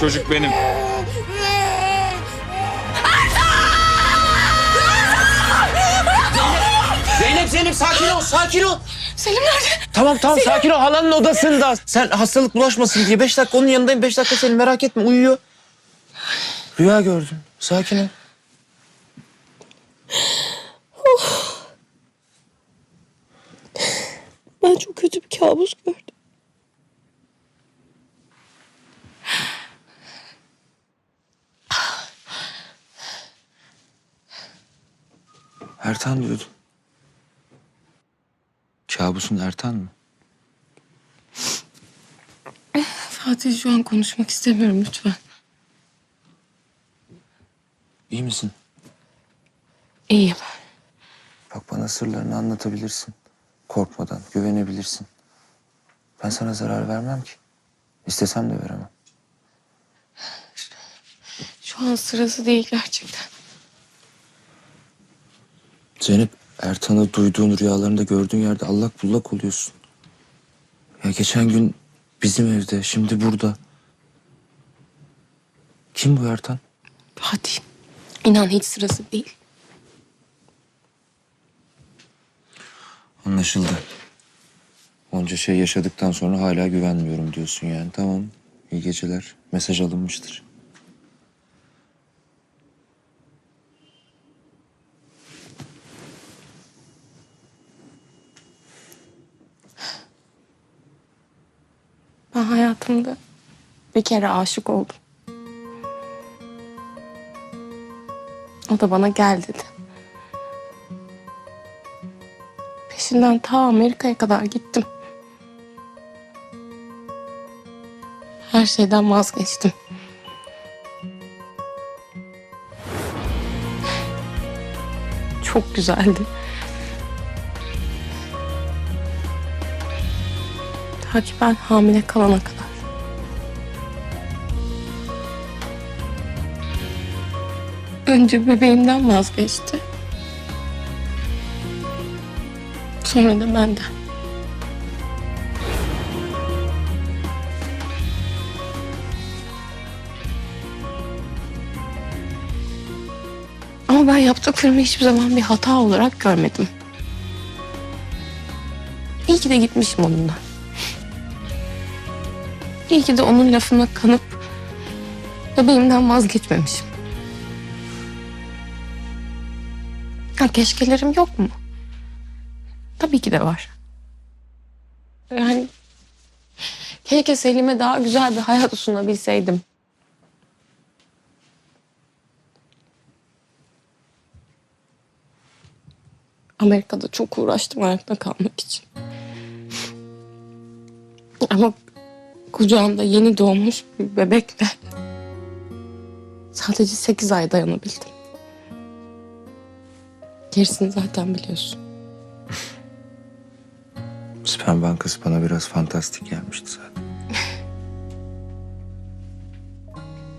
çocuk benim. Zeynep Zeynep sakin ol sakin ol. Selim nerede? Tamam tamam sakin ol halanın odasında. Sen hastalık bulaşmasın diye beş dakika onun yanındayım. Beş dakika seni merak etme uyuyor. Rüya gördün. Sakin ol. Ben çok kötü bir kabus gördüm. Ertan diyordun. Kabusun Ertan mı? Fatih şu an konuşmak istemiyorum lütfen. İyi misin? İyiyim. Bak bana sırlarını anlatabilirsin. Korkmadan, güvenebilirsin. Ben sana zarar vermem ki. İstesem de veremem. Şu an sırası değil gerçekten. Zeynep, Ertan'ı duyduğun rüyalarında gördüğün yerde allak bullak oluyorsun. Ya geçen gün bizim evde, şimdi burada. Kim bu Ertan? Fatih inan hiç sırası değil. Anlaşıldı. Onca şey yaşadıktan sonra hala güvenmiyorum diyorsun yani. Tamam, iyi geceler. Mesaj alınmıştır. Ben hayatımda bir kere aşık oldum. O da bana gel dedi. Peşinden ta Amerika'ya kadar gittim. Her şeyden vazgeçtim. Çok güzeldi. Ta ki ben hamile kalana kadar. Önce bebeğimden vazgeçti. Sonra da benden. Ama ben yaptıklarımı hiçbir zaman bir hata olarak görmedim. İyi ki de gitmişim onunla. İyi ki de onun lafına kanıp bebeğimden vazgeçmemişim. Ha, keşkelerim yok mu? Tabii ki de var. Yani keşke Selim'e daha güzel bir hayat sunabilseydim. Amerika'da çok uğraştım ayakta kalmak için. Ama kucağımda yeni doğmuş bir bebekle sadece sekiz ay dayanabildim. Gerisini zaten biliyorsun. Sperm Bankası bana biraz fantastik gelmişti zaten.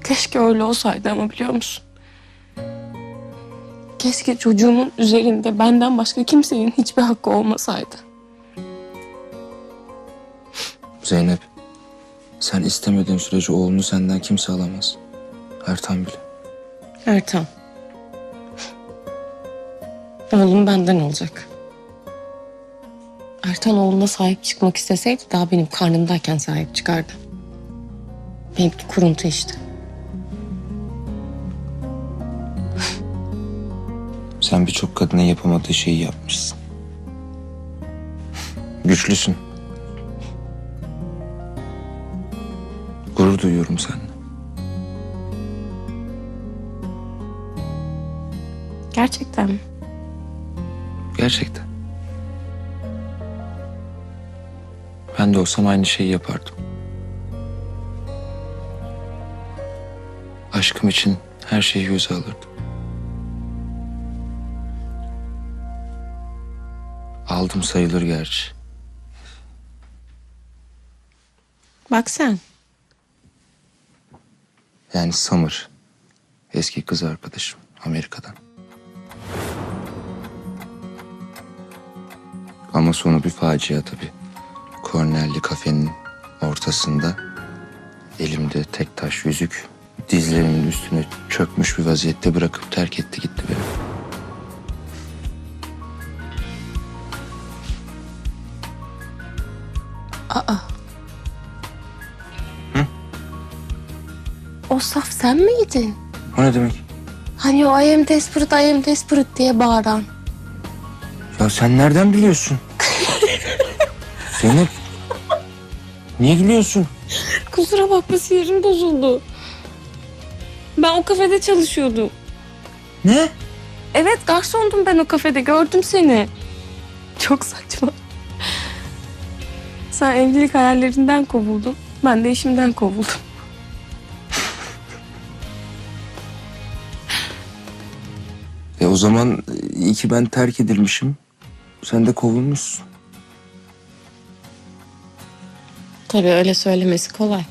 Keşke öyle olsaydı ama biliyor musun? Keşke çocuğumun üzerinde benden başka kimsenin hiçbir hakkı olmasaydı. Zeynep, sen istemediğin sürece oğlunu senden kimse alamaz. Ertan bile. Ertan. Oğlum benden olacak. Ertan oğluna sahip çıkmak isteseydi daha benim karnımdayken sahip çıkardı. Benimki kuruntu işte. Sen birçok kadına yapamadığı şeyi yapmışsın. Güçlüsün. Gurur duyuyorum seninle. Gerçekten mi? Gerçekten. Ben de olsam aynı şeyi yapardım. Aşkım için her şeyi göze alırdım. Aldım sayılır gerçi. Bak sen. Yani Summer. Eski kız arkadaşım Amerika'dan. Ama sonu bir facia tabii. Cornell'li kafenin ortasında Elimde tek taş yüzük. Dizlerimin üstüne çökmüş bir vaziyette bırakıp terk etti gitti beni. O saf sen miydin? O ne demek? Hani o I am desperate, I am desperate diye bağıran. Ya sen nereden biliyorsun? Zeynep. Niye gülüyorsun? Kusura bakma sinirim bozuldu. Ben o kafede çalışıyordum. Ne? Evet garsondum ben o kafede gördüm seni. Çok saçma. Sen evlilik hayallerinden kovuldun. Ben de işimden kovuldum. O zaman iyi ki ben terk edilmişim. Sen de kovulmuşsun. Tabii öyle söylemesi kolay.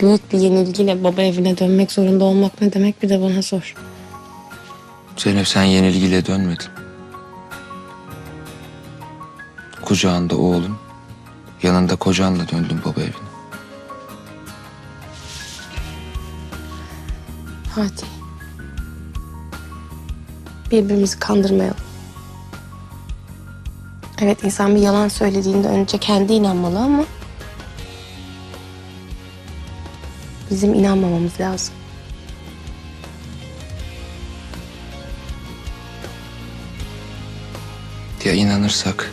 Büyük bir yenilgiyle baba evine dönmek zorunda olmak ne demek bir de bana sor. Zeynep sen yenilgiyle dönmedin. Kucağında oğlun, yanında kocanla döndün baba evine. Hadi. Birbirimizi kandırmayalım. Evet insan bir yalan söylediğinde önce kendi inanmalı ama... Bizim inanmamamız lazım. Ya inanırsak?